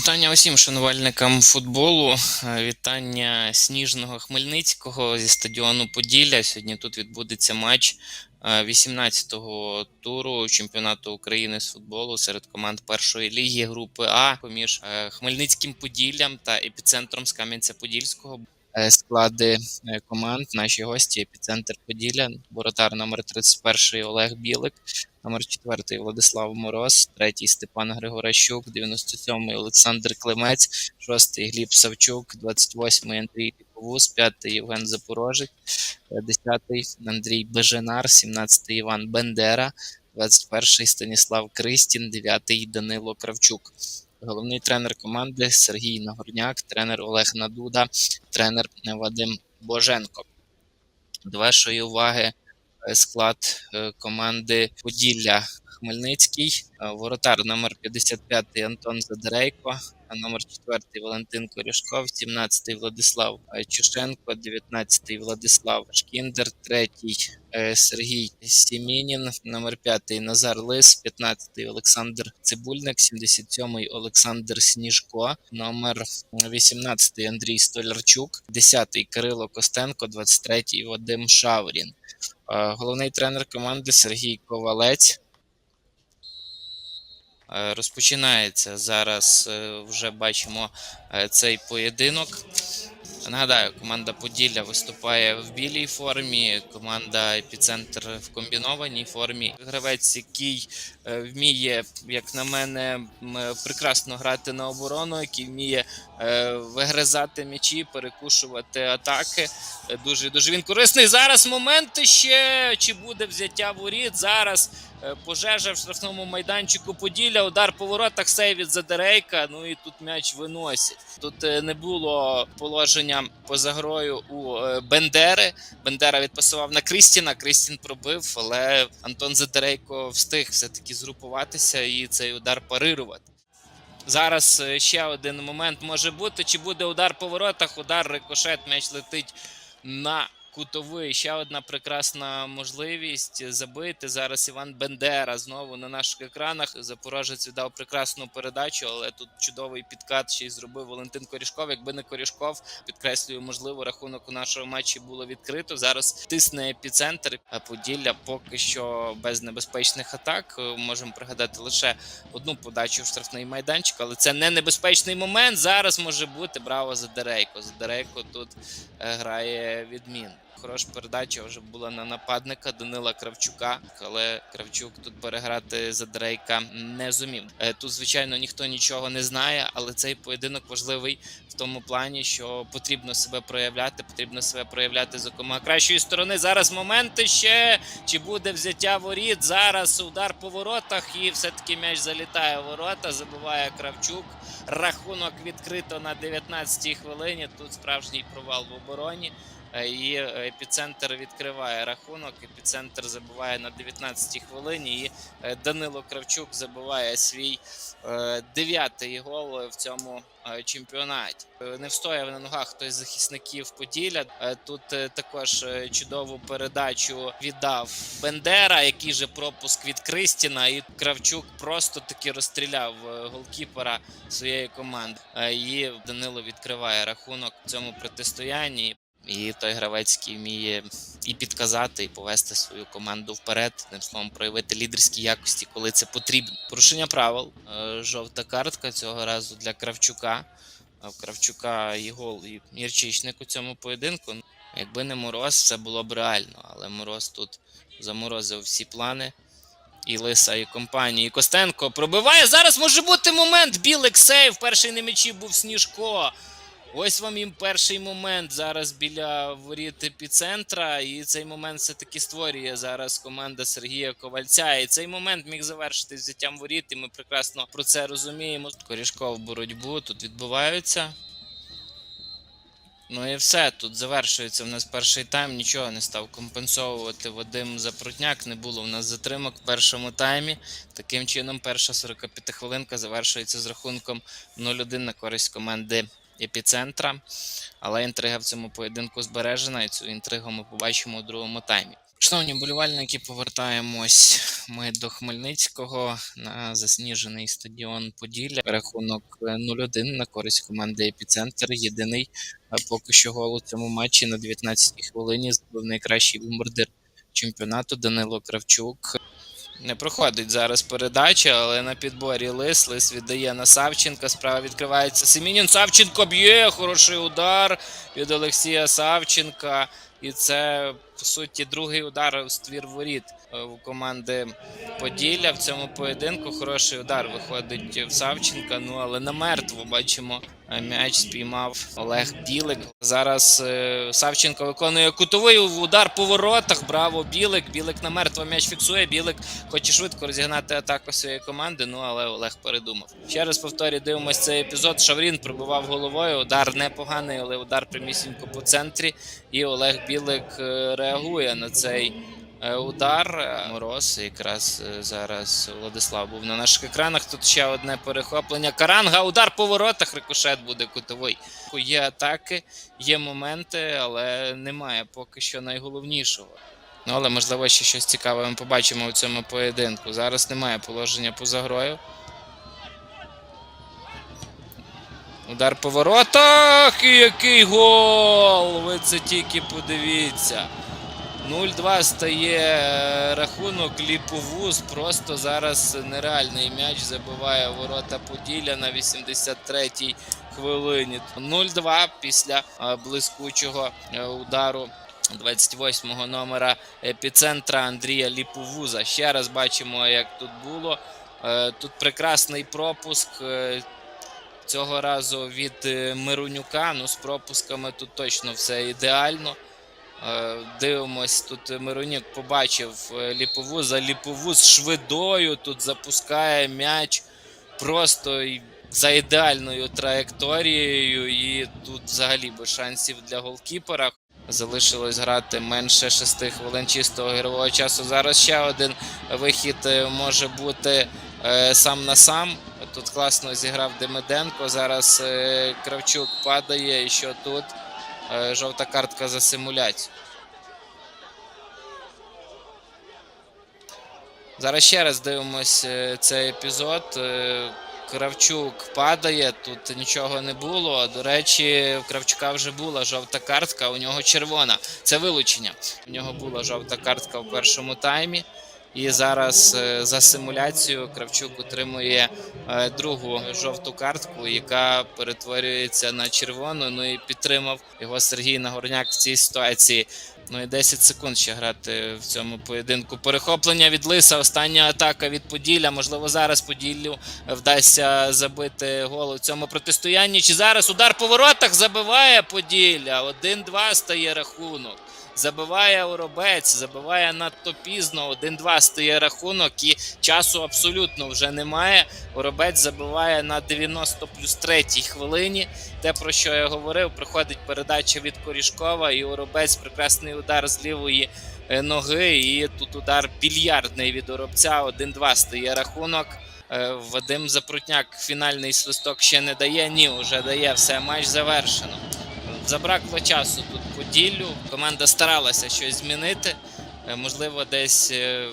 Вітання усім шанувальникам футболу. Е, Вітання сніжного Хмельницького зі стадіону Поділля. Сьогодні тут відбудеться матч е, 18-го туру чемпіонату України з футболу серед команд першої ліги групи А поміж е, Хмельницьким Поділлям та епіцентром з Кам'янця-Подільського. Е, Склади е, команд, наші гості, епіцентр Поділля, воротар номер 31 Олег Білик, номер 4 Владислав Мороз, третій Степан Григоращук, 97-й Олександр Климець, 6-й Гліб Савчук, 28-й Андрій Ліповус, 5-й Євген Запорожець, 10-й Андрій Беженар, 17-й Іван Бендера, 21-й Станіслав Кристін, 9-й Данило Кравчук. Головний тренер команди Сергій Нагорняк, тренер Олег Надуда, тренер Вадим Боженко. До вашої уваги е, склад е, команди Поділля Хмельницький, е, воротар номер 55 Антон Задерейко, номер 4 Валентин Корішков, 17 Владислав е, Чушенко, 19 Владислав Шкіндер, 3 Сергій Сімінін, номер 5 Назар Лис, 15 Олександр Цибульник, 77 Олександр Сніжко, номер 18 Андрій Столярчук, 10 Кирило Костенко, 23 Вадим Шаврін. Е, Головний тренер команди Сергій Ковалець. Е, Розпочинається зараз. е, Вже бачимо е, цей поєдинок. Нагадаю, команда Поділля виступає в білій формі, команда Епіцентр в комбінованій формі. Гравець, який вміє, як на мене, прекрасно грати на оборону, який вміє вигризати м'ячі, перекушувати атаки. Дуже дуже він корисний. Зараз момент ще чи буде взяття воріт. Зараз пожежа в штрафному майданчику Поділля. Удар по воротах, сейв від Задерейка. Ну і тут м'яч виносять. Тут е, не було положення поза грою у е, Бендери. Бендера відпасував на Крістіна. Крістін пробив, але Антон Задерейко встиг все-таки згрупуватися і цей удар парирувати. Зараз е, ще один момент може бути. Чи буде удар по воротах? Удар рикошет, м'яч летить на кутовий. Ще одна прекрасна можливість забити. Зараз Іван Бендера знову на наших екранах. Запорожець віддав прекрасну передачу, але тут чудовий підкат ще й зробив Валентин Корішков. Якби не Корішков, підкреслюю, можливо, рахунок у нашому матчі було відкрито. Зараз тисне епіцентр. А Поділля поки що без небезпечних атак. Можемо пригадати лише одну подачу в штрафний майданчик, але це не небезпечний момент. Зараз може бути браво Задерейко. Задерейко тут е, грає відмін. Хороша передача вже була на нападника Данила Кравчука, але Кравчук тут переграти Задерейка не зумів. Е, Тут, звичайно, ніхто нічого не знає, але цей поєдинок важливий в тому плані, що потрібно себе проявляти, потрібно себе проявляти з якомога кращої сторони. Зараз моменти ще чи буде взяття воріт. Зараз удар по воротах, і все-таки м'яч залітає в ворота. Забиває Кравчук. Рахунок відкрито на 19-й хвилині. Тут справжній провал в обороні. Е, І епіцентр відкриває рахунок. Епіцентр забиває на 19-й хвилині. І е, Данило Кравчук забиває свій е, дев'ятий гол в цьому чемпіонаті. Не встояв на ногах хтось захисників Поділля. Тут також чудову передачу віддав Бендера, який же пропуск від Кристіна. І Кравчук просто таки розстріляв голкіпера своєї команди. І Данило відкриває рахунок в цьому протистоянні. І той гравець, який вміє і підказати, і повести свою команду вперед, тим словом, проявити лідерські якості, коли це потрібно. Порушення правил, е, жовта картка цього разу для Кравчука. А В Кравчука і гол, і Мірчичник у цьому поєдинку. Якби не мороз, все було б реально. Але мороз тут заморозив всі плани. І Лиса, і компанії. І Костенко пробиває. Зараз може бути момент. Білик сейв. Перший на м'ячі був Сніжко. Ось вам їм перший момент зараз біля воріт епіцентра, і цей момент все-таки створює зараз команда Сергія Ковальця. І цей момент міг завершити взяттям воріт, і ми прекрасно про це розуміємо. Корішков боротьбу тут відбуваються. Ну і все. Тут завершується в нас перший тайм. Нічого не став компенсовувати Вадим Запрутняк. Не було в нас затримок в першому таймі. Таким чином, перша 45 хвилинка завершується з рахунком 0-1 на користь команди епіцентра. Але інтрига в цьому поєдинку збережена, і цю інтригу ми побачимо у другому таймі. Шановні болівальники, повертаємось ми до Хмельницького на засніжений стадіон Поділля. Рахунок е, 0-1 на користь команди Епіцентр. Єдиний е, поки що гол у цьому матчі на 19-й хвилині забив найкращий бомбардир чемпіонату Данило Кравчук. Не проходить зараз передача, але на підборі Лис. Лис віддає на Савченка. Справа відкривається Семінін. Савченко б'є. Хороший удар від Олексія Савченка. І це, по суті, другий удар у ствір воріт у команди Поділля в цьому поєдинку. Хороший удар виходить в Савченка. Ну але на мертво бачимо. е, М'яч спіймав Олег Білик. Зараз е, Савченко виконує кутовий удар по воротах. Браво, Білик. Білик на мертво м'яч фіксує. Білик хоче швидко розігнати атаку своєї команди. Ну але Олег передумав. Ще раз повторюю, дивимось цей епізод. Шаврін пробивав головою. Удар непоганий, але удар прямісінько по центрі. І Олег Білик е, реагує на цей е, удар. Е, Мороз якраз е, зараз Владислав був на наших екранах. Тут ще одне перехоплення. Каранга, удар по воротах. Рикошет буде кутовий. Є атаки, є моменти, але немає поки що найголовнішого. Ну, але можливо ще щось цікаве ми побачимо у цьому поєдинку. Зараз немає положення поза грою. Удар по воротах. І який гол! Ви це тільки подивіться. 0-2 стає е, рахунок. Ліповуз просто зараз нереальний м'яч забиває ворота Поділля на 83-й хвилині. 0-2 після е, блискучого е, удару 28-го номера епіцентра Андрія Ліповуза. Ще раз бачимо, як тут було. Тут прекрасний пропуск. Цього разу від Миронюка. Ну, з пропусками тут точно все ідеально. Е, Дивимось, тут Миронюк побачив е, Ліповуза. Ліповуз швидою тут запускає м'яч просто за ідеальною траєкторією. І тут взагалі без шансів для голкіпера. Залишилось грати менше 6 хвилин чистого ігрового часу. Зараз ще один вихід е, може бути сам на сам. Тут класно зіграв Демиденко. Зараз Кравчук падає. І що тут? Е, жовта картка за симуляцію. Зараз ще раз дивимось е, цей епізод. Е, Кравчук падає, тут нічого не було. До речі, в Кравчука вже була жовта картка, у нього червона. Це вилучення. У нього була жовта картка в першому таймі. І зараз е, за симуляцією Кравчук отримує е, другу жовту картку, яка перетворюється на червону. Ну і підтримав його Сергій Нагорняк в цій ситуації. Ну і 10 секунд ще грати в цьому поєдинку. Перехоплення від Лиса. Остання атака від Поділля. Можливо, зараз Поділлю вдасться забити гол у цьому протистоянні. Чи зараз удар по воротах забиває Поділля? 1-2 стає рахунок. Забиває Оробець, забиває надто пізно. 1-2 стає рахунок, і часу абсолютно вже немає. Оробець забиває на 90 плюс 3 хвилині. Те, про що я говорив, приходить передача від Корішкова, і Оробець прекрасний удар з лівої е, ноги. І тут удар більярдний від Оробця. 1-2 стає рахунок. Е, Вадим Запрутняк фінальний свисток ще не дає. Ні, вже дає все, матч завершено. Забракло часу тут Поділлю. Команда старалася щось змінити. Е, Можливо, десь е,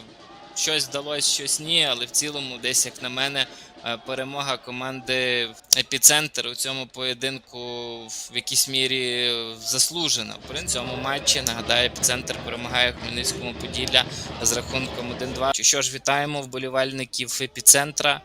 щось вдалося, щось ні, але в цілому, десь, як на мене, е, перемога команди Епіцентр у цьому поєдинку в якійсь мірі заслужена. В цьому матчі нагадаю, епіцентр перемагає Хмельницькому Поділля з рахунком 1-2. Що ж, вітаємо вболівальників епіцентра.